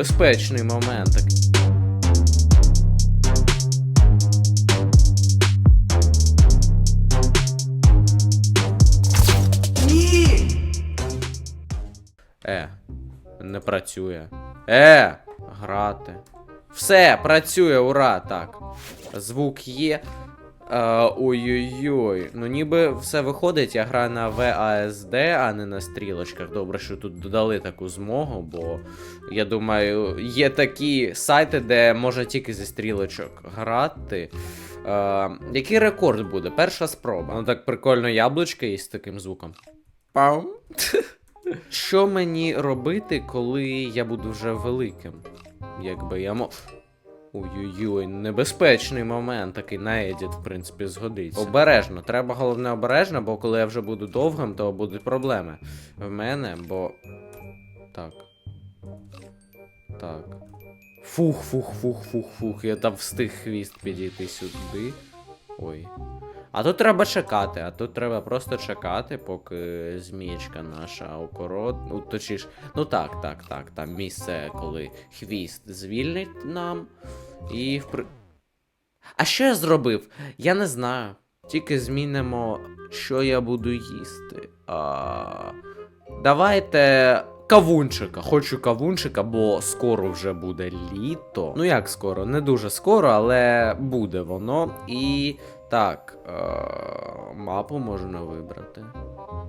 небезпечний момент. Е, не працює. Е, грати. Все, працює, ура! Так. Звук є. Е, Ой-ой-ой. Ну ніби все виходить, я граю на VASD, а не на стрілочках. Добре, що тут додали таку змогу, бо я думаю, є такі сайти, де можна тільки зі стрілочок грати. Е, який рекорд буде? Перша спроба. Ну так прикольно яблучко є з таким звуком. Пау. Що мені робити, коли я буду вже великим? Якби я мо. Ой-ой-ой, небезпечний момент, такий на едіт, в принципі, згодиться. Обережно, треба головне обережно, бо коли я вже буду довгим, то будуть проблеми в мене, бо. Так. Так. Фух, фух, фух, фух, фух. Я там встиг хвіст підійти сюди. Ой. А тут треба чекати, а тут треба просто чекати, поки змієчка наша окорот. Ну, точніш, ну так, так, так. Там місце, коли хвіст звільнить нам. І впри... А що я зробив? Я не знаю. Тільки змінимо, що я буду їсти. А... Давайте. Кавунчика, хочу кавунчика, бо скоро вже буде літо. Ну як скоро? Не дуже скоро, але буде воно. І так, е- мапу можна вибрати.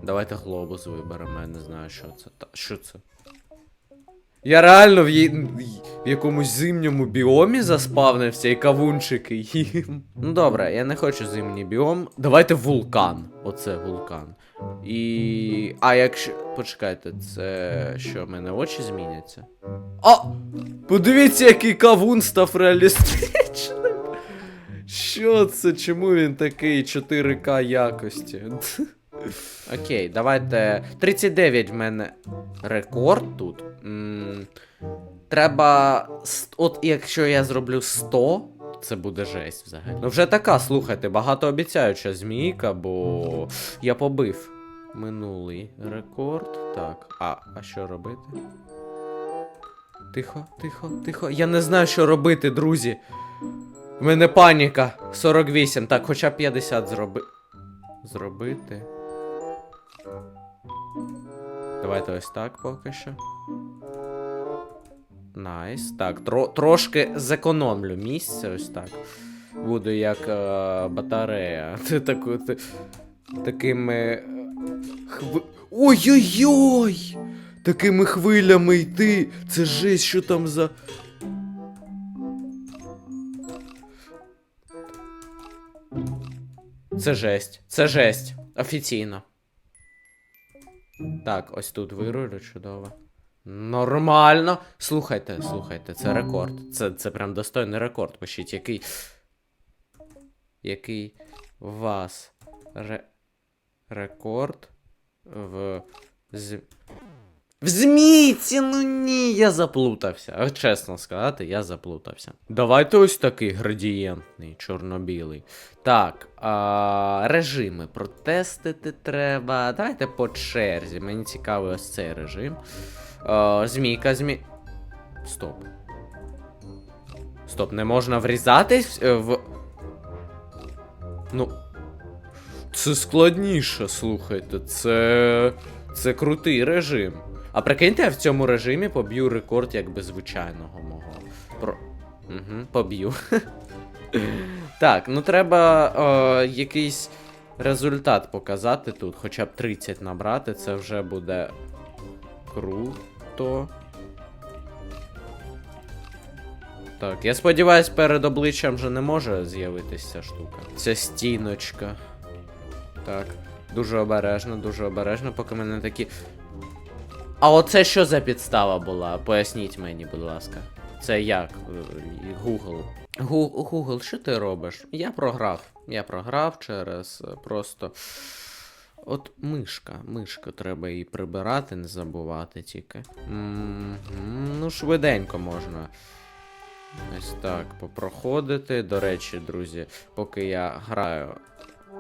Давайте глобус виберемо, я не знаю, що це. Та, що це? Я реально в, є... в якомусь зимньому біомі заспавнився і кавунчики їм. Ну добре, я не хочу зимній біом. Давайте вулкан. Оце вулкан. І. А якщо. Почекайте, це що, в мене очі зміняться? А! Подивіться, який кавун став реалістичним. Що це? Чому він такий 4К якості? Окей, давайте. 39 в мене рекорд тут. Треба. От якщо я зроблю 100, це буде жесть взагалі. Ну вже така, слухайте, багатообіцяюча змійка, бо я побив минулий рекорд. Так, а, а що робити? Тихо, тихо, тихо. Я не знаю, що робити, друзі. В мене паніка. 48. Так, хоча б 50 зроби. Зробити. Давайте ось так поки що. Найс. Так, тро, трошки зекономлю місце, ось так. Буду як е, батарея. Таку. Ти, такими. е, Хви... Ой-ой-ой! Такими хвилями йти. Це жесть, що там за. Це жесть. Це жесть. Офіційно. Так, ось тут вирулю, чудово. Нормально. Слухайте, слухайте, це рекорд. Це, це прям достойний рекорд. Пишіть, який. Який вас ре... рекорд в. З... В змійці, ну ні, я заплутався. Чесно сказати, я заплутався. Давайте ось такий градієнтний, чорно-білий. Так, а, режими протестити треба. Давайте по черзі. Мені цікавий ось цей режим. А, змійка, змі. Стоп. Стоп, не можна врізатись е, в. Ну. Це складніше, слухайте. Це. Це крутий режим. А прикиньте, я в цьому режимі поб'ю рекорд якби звичайного мого. Про. Угу, поб'ю. так, ну треба е, якийсь результат показати тут, хоча б 30 набрати, це вже буде круто. Так, я сподіваюсь, перед обличчям вже не може з'явитися ця штука. Ця стіночка. Так. Дуже обережно, дуже обережно, поки мене такі. А оце що за підстава була? Поясніть мені, будь ласка. Це як? Google. Google, що ти робиш? Я програв. Я програв через е, просто. От мишка. Мишка, треба її прибирати, не забувати тільки. Мгм, Ну, швиденько можна. Ось так, попроходити. До речі, друзі, поки я граю,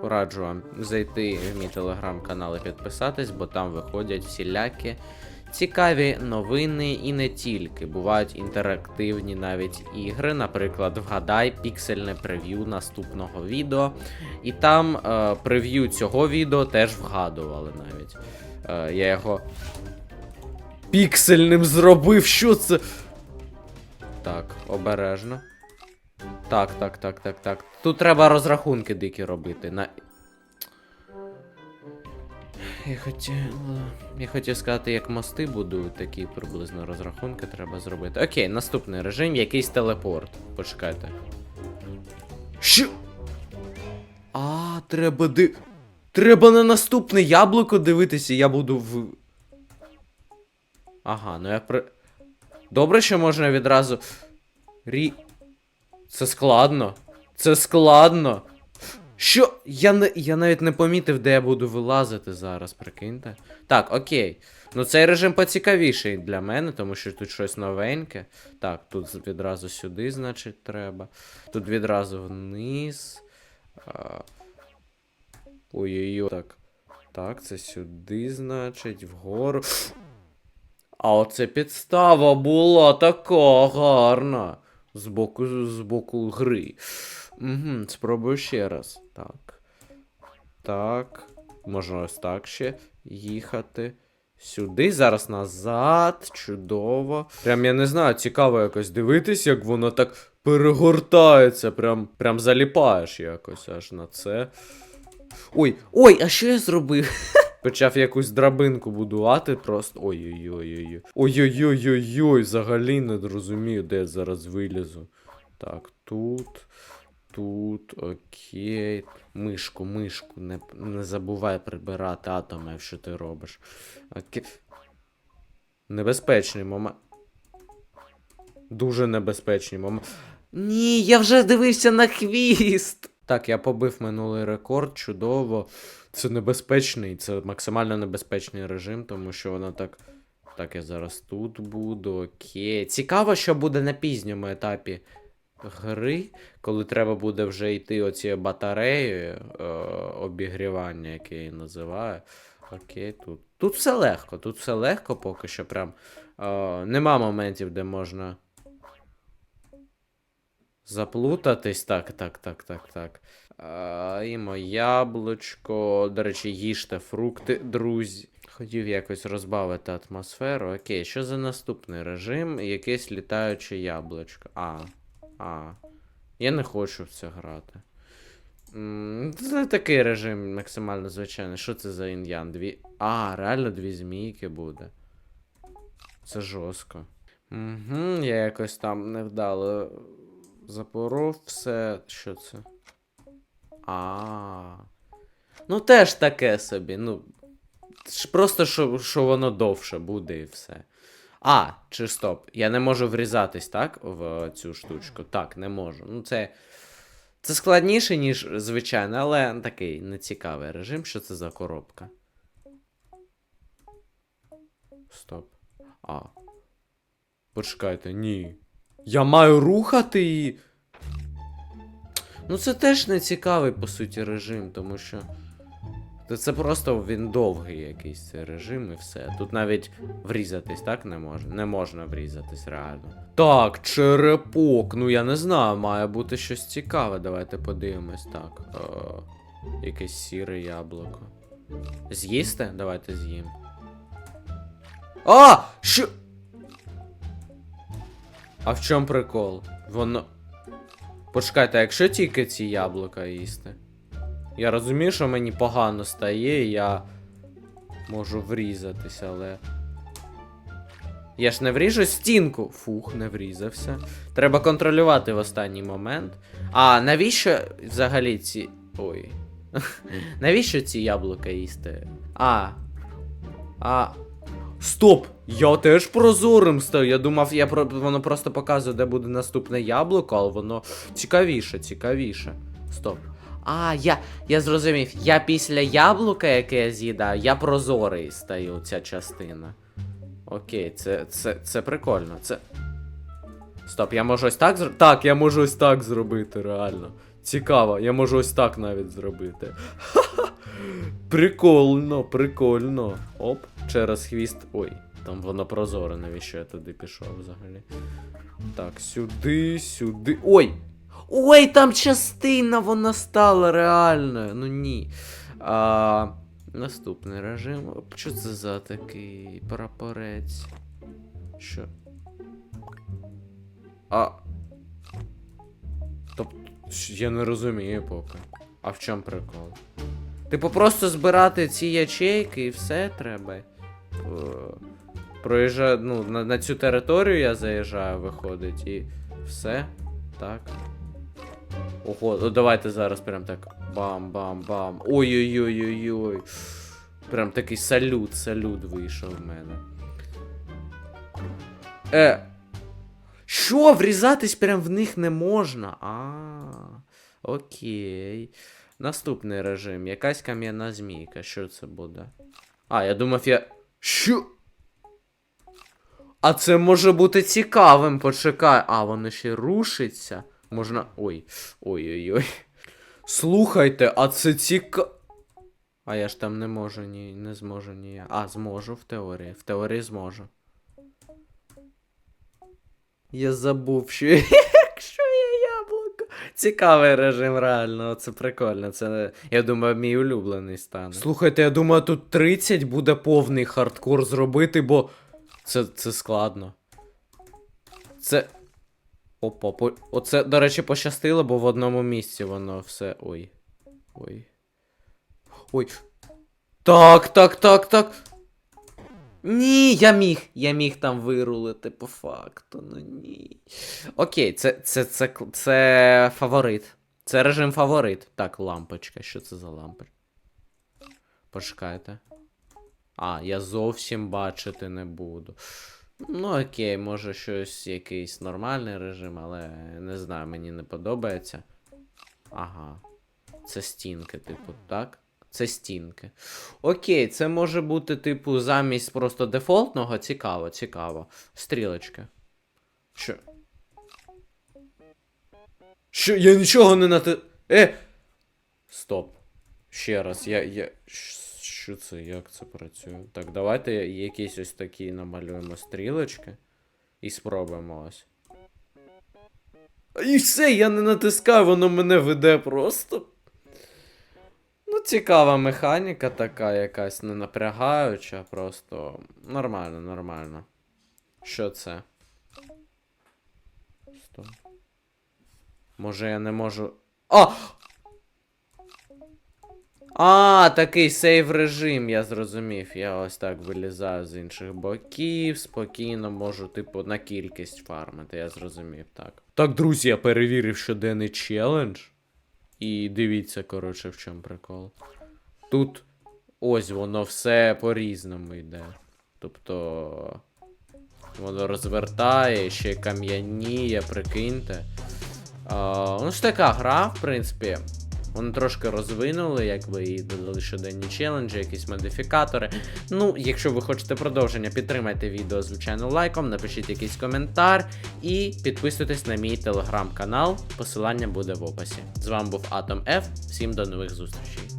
раджу вам зайти в мій телеграм-канал і підписатись, бо там виходять всілякі Цікаві новини і не тільки. Бувають інтерактивні навіть ігри, наприклад, вгадай піксельне прев'ю наступного відео. І там е, прев'ю цього відео теж вгадували навіть. Е, я його піксельним зробив. Що це? Так, обережно. Так, так, так, так, так. Тут треба розрахунки дикі робити. На... Я хотів. Я хотів сказати, як мости будують, такі приблизно розрахунки треба зробити. Окей, наступний режим, якийсь телепорт. Почекайте. Що? А, треба ди. Треба на наступне яблуко дивитися, я буду в. Ага, ну я при. Добре, що можна відразу. Рі. Це складно. Це складно. Що? Я, не, я навіть не помітив, де я буду вилазити зараз, прикиньте. Так, окей. Ну цей режим поцікавіший для мене, тому що тут щось новеньке. Так, тут відразу сюди, значить, треба. Тут відразу вниз. Ой-ой-ой. Так. Так, це сюди, значить, вгору. А оце підстава була така гарна. З боку, з боку гри. Угу, спробую ще раз. Так. Так. Можна ось так ще їхати. Сюди, зараз назад. Чудово. Прям я не знаю, цікаво якось дивитись, як воно так перегортається. Прям, прям заліпаєш якось аж на це. Ой, ой, а що я зробив? Почав якусь драбинку будувати, просто. Ой-ой-ой-ой. Ой-ой-ой-ой-ой, взагалі не розумію, де я зараз вилізу. Так, тут. Тут, окей. Мишку, мишку. Не, не забувай прибирати атоми, що ти робиш. Окей. Небезпечний момент. Дуже небезпечний момент. Ні, я вже дивився на хвіст. Так, я побив минулий рекорд, чудово. Це небезпечний, це максимально небезпечний режим, тому що воно так. Так, я зараз тут буду. Окей. Цікаво, що буде на пізньому етапі гри, коли треба буде вже йти оці батареї е, обігрівання, яке я її називаю. Окей, тут. Тут все легко, тут все легко поки що прям. Е, нема моментів, де можна. Заплутатись. Так, так, так, так, так. А, Імо яблучко. До речі, їжте фрукти, друзі. Хотів якось розбавити атмосферу. Окей, що за наступний режим? Якесь літаюче яблучко. А. А. Я не хочу в це грати. Це такий режим максимально звичайний. Що це за ін'ян? Дві. А, реально дві змійки буде. Це жорстко. Угу, я якось там невдало запоров все. Що це? А. Ну, теж таке собі. Ну. Просто що, що воно довше буде і все. А, чи стоп. Я не можу врізатись, так? В цю штучку. Так, не можу. Ну, це. Це складніше, ніж звичайно, але такий нецікавий режим. Що це за коробка? Стоп. А. Почекайте, ні. Я маю рухати її. Ну, це теж не цікавий, по суті, режим, тому що. Це просто він довгий якийсь режим і все. Тут навіть врізатись так не можна. Не можна врізатись, реально. Так, черепок. Ну я не знаю, має бути щось цікаве. Давайте подивимось так. Е, якесь сіре яблуко. З'їсти? Давайте з'їм. А! Що? А в чому прикол? Воно. Почекайте, а якщо тільки ці яблука їсти? Я розумію, що мені погано стає, і я можу врізатися, але. Я ж не вріжу стінку. Фух, не врізався. Треба контролювати в останній момент. А навіщо взагалі ці. Ой. навіщо ці яблука їсти? А. А. Стоп! Я теж прозорим став. Я думав, я про... воно просто показує, де буде наступне яблуко, але воно цікавіше, цікавіше. Стоп. А, я я зрозумів. Я після яблука, яке я з'їдаю, я прозорий стаю ця частина. Окей, це це, це прикольно. Це. Стоп, я можу ось так зробити. Так, я можу ось так зробити, реально. Цікаво, я можу ось так навіть зробити. Ха-ха. Прикольно, прикольно. Оп, через хвіст. Ой. Там воно прозоре, навіщо я туди пішов взагалі. Так, сюди, сюди. Ой! Ой, там частина вона стала реальною. Ну ні. А, наступний режим. Що це за такий прапорець? Що? А. Тобто, я не розумію поки. А в чому прикол? Типу просто збирати ці ячейки і все треба. Е, Проїжджаю, ну, на, на цю територію я заїжджаю, виходить, і все. Так. Ого, ну давайте зараз прям так. Бам-бам-бам. Ой-ой-ой-ой-ой. Прям такий салют, салют вийшов в мене. Е. Що? Врізатись прям в них не можна. А. Окей. Наступний режим. Якась кам'яна змійка. Що це буде? А, я думав, я. Що? А це може бути цікавим, почекай. А, воно ще рушиться. Можна. Ой. Ой-ой-ой. Слухайте, а це цікаво. А я ж там не можу, ні, не зможу ні. А, зможу в теорії. В теорії зможу. Я забув, що. Якщо я яблуко. Цікавий режим, реально, це прикольно. Це, я думаю, мій улюблений стане. Слухайте, я думаю, тут 30 буде повний хардкор зробити, бо це, це складно. Це. Опа, по... оце, до речі, пощастило, бо в одному місці воно все. Ой. Ой. Ой. Так, так, так, так. Ні, я міг. Я міг там вирулити по факту. Ну ні. Окей, це, це, це, це, це фаворит. Це режим фаворит. Так, лампочка. Що це за лампочка? Почекайте. А, я зовсім бачити не буду. Ну, окей, може щось якийсь нормальний режим, але не знаю, мені не подобається. Ага. Це стінки, типу, так? Це стінки. Окей, це може бути, типу, замість просто дефолтного. Цікаво, цікаво. Стрілочки. Що? Що? Я нічого не нати. Е! Стоп. Ще раз, я. я... Що це? Як це працює? Так, давайте якісь ось такі намалюємо стрілочки. І спробуємо ось. І все, я не натискаю, воно мене веде просто. Ну, цікава механіка така якась, не напрягаюча, просто нормально, нормально. Що це? Стоп. Може я не можу. А! А, такий сейв режим, я зрозумів. Я ось так вилізаю з інших боків, спокійно можу, типу, на кількість фармити, я зрозумів, так. Так, друзі, я перевірив щоденний челендж. І дивіться, коротше, в чому прикол. Тут ось воно все по-різному йде. Тобто. Воно розвертає, ще кам'яніє, прикиньте. А, ну ж така гра, в принципі. Вони трошки розвинули, якби і додали щоденні челенджі, якісь модифікатори. Ну, якщо ви хочете продовження, підтримайте відео, звичайно, лайком, напишіть якийсь коментар і підписуйтесь на мій телеграм-канал. Посилання буде в описі. З вами був Атом F. Всім до нових зустрічей.